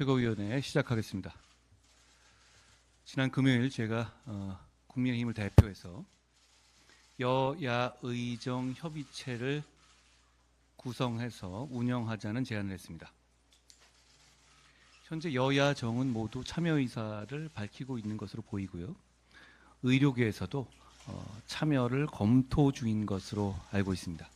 최고위원회 시작하겠습니다. 지난 금요일 제가 어, 국민의힘을 대표해서 여야 의정 협의체를 구성해서 운영하자는 제안을 했습니다. 현재 여야 정은 모두 참여 의사를 밝히고 있는 것으로 보이고요. 의료계에서도 어, 참여를 검토 중인 것으로 알고 있습니다.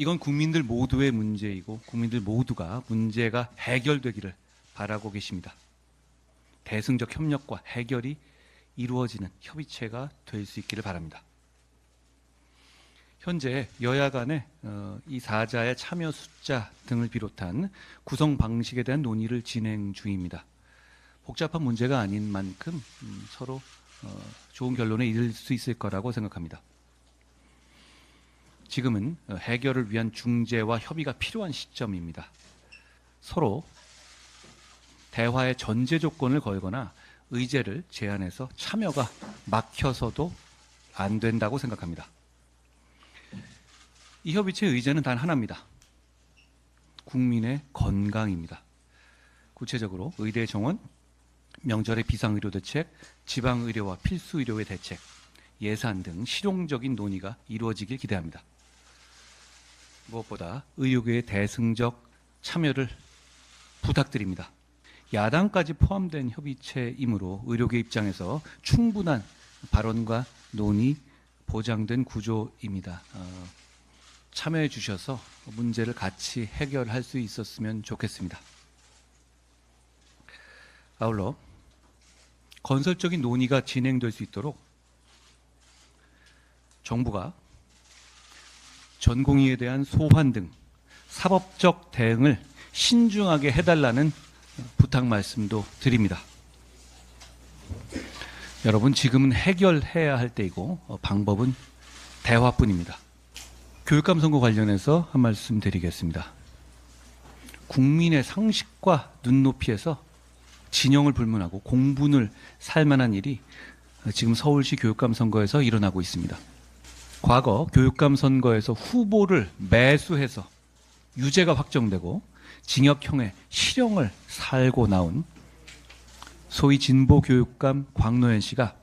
이건 국민들 모두의 문제이고 국민들 모두가 문제가 해결되기를 바라고 계십니다. 대승적 협력과 해결이 이루어지는 협의체가 될 수 있기를 바랍니다. 현재 여야 간에 어, 이 사자의 참여 숫자 등을 비롯한 구성 방식에 대한 논의를 진행 중입니다. 복잡한 문제가 아닌 만큼 음, 서로 어, 좋은 결론에 이를 수 있을 거라고 생각합니다. 지금은 어, 해결을 위한 중재와 협의가 필요한 시점입니다. 서로 대화의 전제 조건을 걸거나 의제를 제안해서 참여가 막혀서도 안 된다고 생각합니다. 이 협의체 의제는 단 하나입니다. 국민의 건강입니다. 구체적으로 의대 정원, 명절의 비상의료 대책, 지방의료와 필수의료의 대책, 예산 등 실용적인 논의가 이루어지길 기대합니다. 무엇보다 의료계의 대승적 참여를 부탁드립니다. 야당까지 포함된 협의체이므로 의료계 입장에서 충분한 발언과 논의 보장된 구조입니다. 어, 참여해 주셔서 문제를 같이 해결할 수 있었으면 좋겠습니다. 아울러 건설적인 논의가 진행될 수 있도록 정부가 전공의에 대한 소환 등 사법적 대응을 신중하게 해달라는 부탁 말씀도 드립니다. 여러분 지금은 해결해야 할 때이고 어, 방법은 대화뿐입니다. 교육감 선거 관련해서 한 말씀 드리겠습니다. 국민의 상식과 눈높이에서 진영을 불문하고 공분을 살 만한 일이 지금 서울시 교육감 선거에서 일어나고 있습니다. 과거 교육감 선거에서 후보를 매수해서 유죄가 확정되고 징역형의 실형을 살고 나온 소위 진보 교육감 광노현 씨가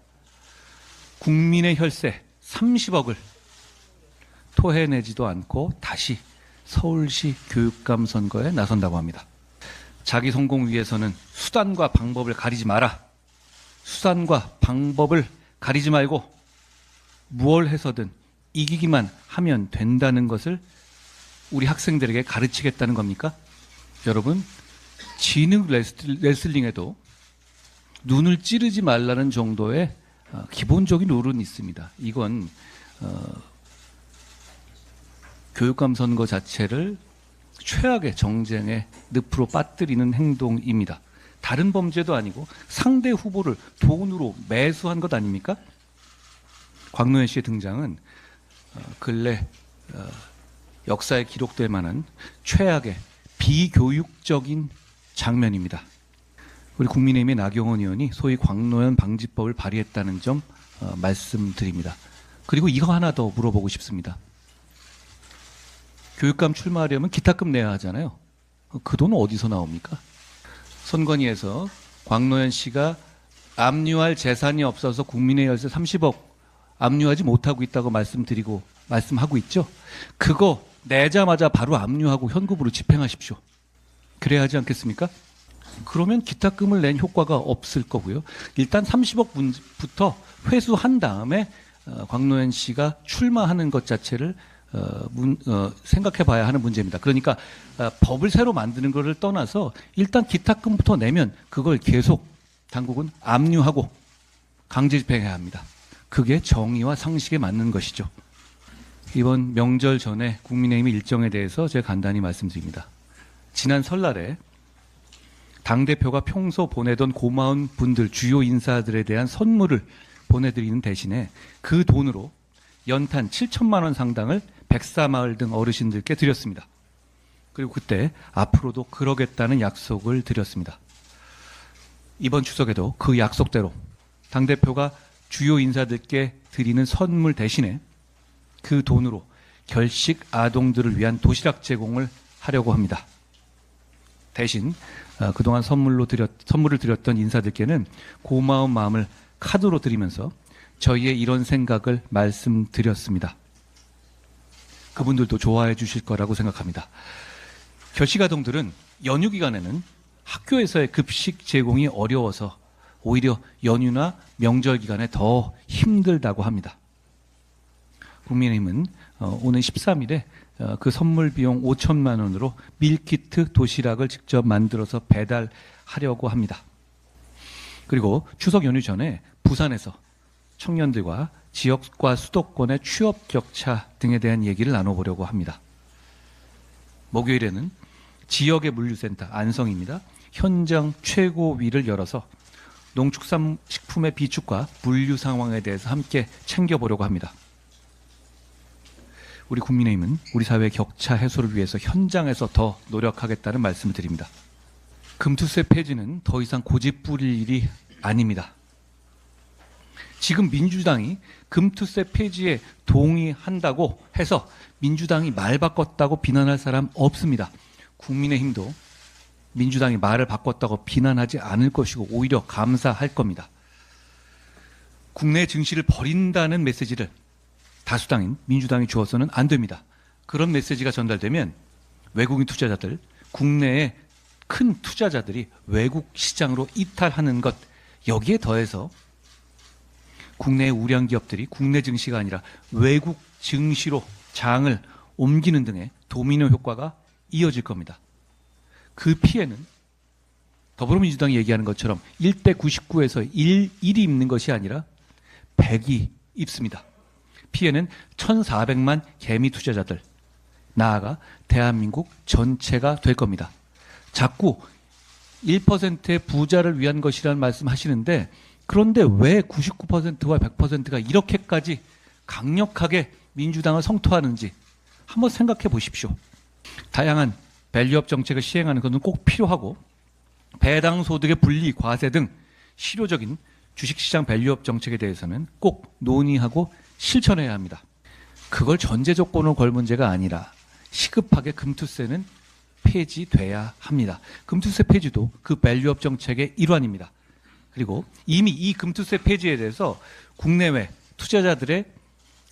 국민의 혈세 30억을 토해내지도 않고 다시 서울시 교육감 선거에 나선다고 합니다. 자기 성공 위해서는 수단과 방법을 가리지 마라. 수단과 방법을 가리지 말고 무얼 해서든 이기기만 하면 된다는 것을 우리 학생들에게 가르치겠다는 겁니까? 여러분, 지능 레슬링에도 눈을 찌르지 말라는 정도의 어, 기본적인 룰은 있습니다. 이건 어, 교육감 선거 자체를 최악의 정쟁의 늪으로 빠뜨리는 행동입니다. 다른 범죄도 아니고 상대 후보를 돈으로 매수한 것 아닙니까? 광노현 씨의 등장은 어, 근래 어, 역사에 기록될 만한 최악의 비교육적인 장면입니다. 우리 국민의힘의 나경원 의원이 소위 광노현 방지법을 발의했다는 점 어, 말씀드립니다. 그리고 이거 하나 더 물어보고 싶습니다. 교육감 출마하려면 기타금 내야 하잖아요. 그 돈은 어디서 나옵니까? 선관위에서 광노현 씨가 압류할 재산이 없어서 국민의 열세 30억 압류하지 못하고 있다고 말씀드리고 말씀하고 있죠. 그거 내자마자 바로 압류하고 현금으로 집행하십시오. 그래야 하지 않겠습니까? 그러면 기타금을 낸 효과가 없을 거고요. 일단 30억부터 회수한 다음에 어, 광노현 씨가 출마하는 것 자체를 어, 문, 어, 생각해 봐야 하는 문제입니다. 그러니까 어, 법을 새로 만드는 것을 떠나서 일단 기타금부터 내면 그걸 계속 당국은 압류하고 강제 집행해야 합니다. 그게 정의와 상식에 맞는 것이죠. 이번 명절 전에 국민의힘 일정에 대해서 제가 간단히 말씀드립니다. 지난 설날에 당대표가 평소 보내던 고마운 분들, 주요 인사들에 대한 선물을 보내드리는 대신에 그 돈으로 연탄 7천만 원 상당을 백사마을 등 어르신들께 드렸습니다. 그리고 그때 앞으로도 그러겠다는 약속을 드렸습니다. 이번 추석에도 그 약속대로 당대표가 주요 인사들께 드리는 선물 대신에 그 돈으로 결식 아동들을 위한 도시락 제공을 하려고 합니다. 대신 어, 그동안 선물로 드렸, 선물을 드렸던 인사들께는 고마운 마음을 카드로 드리면서 저희의 이런 생각을 말씀드렸습니다. 그분들도 좋아해 주실 거라고 생각합니다. 결식 아동들은 연휴 기간에는 학교에서의 급식 제공이 어려워서 오히려 연휴나 명절 기간에 더 힘들다고 합니다. 국민의힘은 어, 오는 13일에 어, 그 선물 비용 5천만 원으로 밀키트 도시락을 직접 만들어서 배달하려고 합니다. 그리고 추석 연휴 전에 부산에서 청년들과 지역과 수도권의 취업 격차 등에 대한 얘기를 나눠보려고 합니다. 목요일에는 지역의 물류센터 안성입니다. 현장 최고위를 열어서 농축산식품의 비축과 물류 상황에 대해서 함께 챙겨보려고 합니다. 우리 국민의힘은 우리 사회 격차 해소를 위해서 현장에서 더 노력하겠다는 말씀을 드립니다. 금투세 폐지는 더 이상 고집 부릴 일이 아닙니다. 지금 민주당이 금투세 폐지에 동의한다고 해서 민주당이 말 바꿨다고 비난할 사람 없습니다. 국민의힘도 민주당이 말을 바꿨다고 비난하지 않을 것이고 오히려 감사할 겁니다. 국내 증시를 버린다는 메시지를 다수당인 민주당이 주어서는 안 됩니다. 그런 메시지가 전달되면 외국인 투자자들, 국내의 큰 투자자들이 외국 시장으로 이탈하는 것 여기에 더해서 국내 우량 기업들이 국내 증시가 아니라 외국 증시로 장을 옮기는 등의 도미노 효과가 이어질 겁니다. 그 피해는 더불어민주당이 얘기하는 것처럼 1대 99에서 1, 1이 입는 것이 아니라 100이 입습니다. 피해는 1,400만 개미 투자자들, 나아가 대한민국 전체가 될 겁니다. 자꾸 1%의 부자를 위한 것이라는 말씀 하시는데 그런데 왜 99%와 100%가 이렇게까지 강력하게 민주당을 성토하는지 한번 생각해 보십시오. 다양한 밸류업 정책을 시행하는 것은 꼭 필요하고 배당 소득의 분리, 과세 등 실효적인 주식시장 밸류업 정책에 대해서는 꼭 논의하고 실천해야 합니다. 그걸 전제 조건으로 걸 문제가 아니라 시급하게 금투세는 폐지돼야 합니다. 금투세 폐지도 그 밸류업 정책의 일환입니다. 그리고 이미 이 금투세 폐지에 대해서 국내외 투자자들의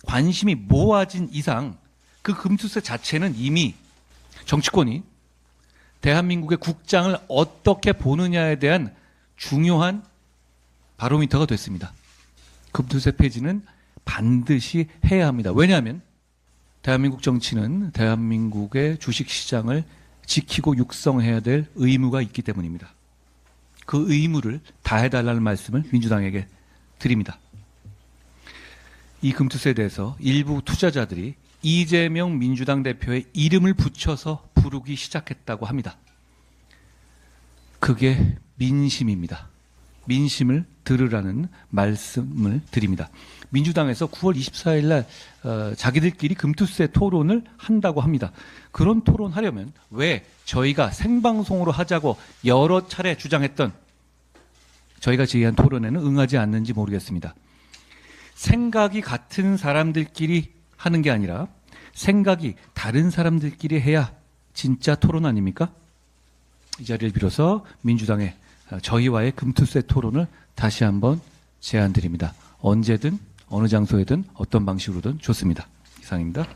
관심이 모아진 이상 그 금투세 자체는 이미 정치권이 대한민국의 국장을 어떻게 보느냐에 대한 중요한 바로미터가 됐습니다. 금투세 폐지는 반드시 해야 합니다. 왜냐하면 대한민국 정치는 대한민국의 주식 시장을 지키고 육성해야 될 의무가 있기 때문입니다. 그 의무를 다해달라는 말씀을 민주당에게 드립니다. 이 금투세에 대해서 일부 투자자들이 이재명 민주당 대표의 이름을 붙여서 부르기 시작했다고 합니다. 그게 민심입니다. 민심을 들으라는 말씀을 드립니다. 민주당에서 9월 24일 날 어, 자기들끼리 금투세 토론을 한다고 합니다. 그런 토론하려면 왜 저희가 생방송으로 하자고 여러 차례 주장했던 저희가 제의한 토론에는 응하지 않는지 모르겠습니다. 생각이 같은 사람들끼리 하는 게 아니라 생각이 다른 사람들끼리 해야 진짜 토론 아닙니까? 이 자리를 빌어서 민주당의 어, 저희와의 금투세 토론을 다시 한번 제안드립니다. 언제든 어느 장소에든 어떤 방식으로든 좋습니다. 이상입니다.